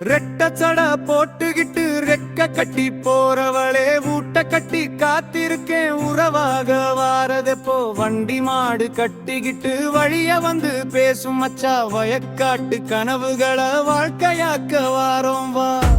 ரெட்ட சட போட்டுக்கிட்டு ரெக்க கட்டி போறவளே ஊட்ட கட்டி காத்திருக்கேன் உறவாக வாரதெப்போ. வண்டி மாடு கட்டிக்கிட்டு வழிய வந்து பேசும் மச்சா வயக்காட்டு கனவுகளை வாழ்க்கையாக்க வாரோம் வா.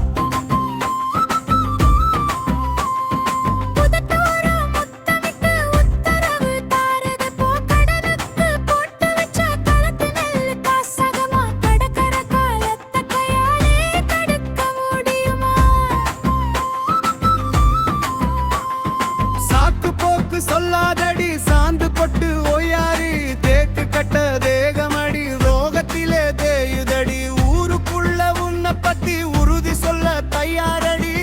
சாக்கு சொல்லாதடி சாந்து கொட்டு ஒய்யாரி தேக்கு கட்ட தேகமடி ரோகத்திலே தேயுதடி. ஊருக்குள்ள உன்னை பத்தி உறுதி சொல்ல தயாரடி.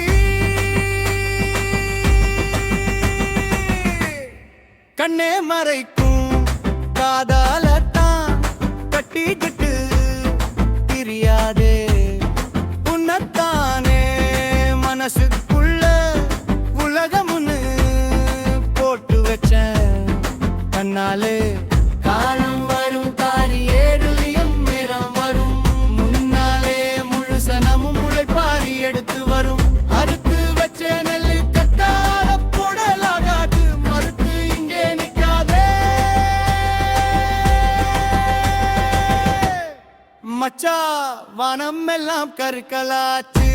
கண்ணே மறைக்கும் காதாலத்தான் கட்டிக்கிட்டு தெரியாதே. மச்சா வனம் எல்லாம் கற்களாச்சு.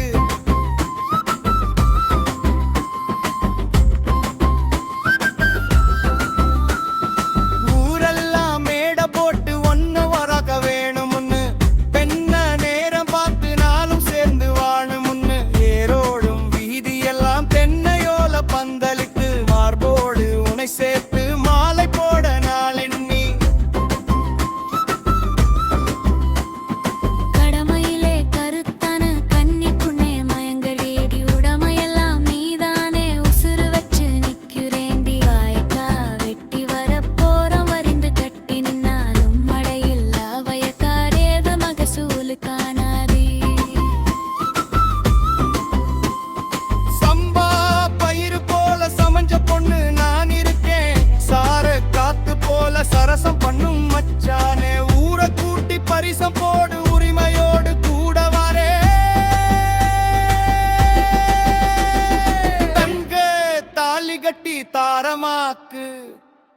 கட்டி தாரமாக்கு.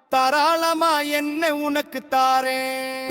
தாராளமா என்ன உனக்கு தாரேன்?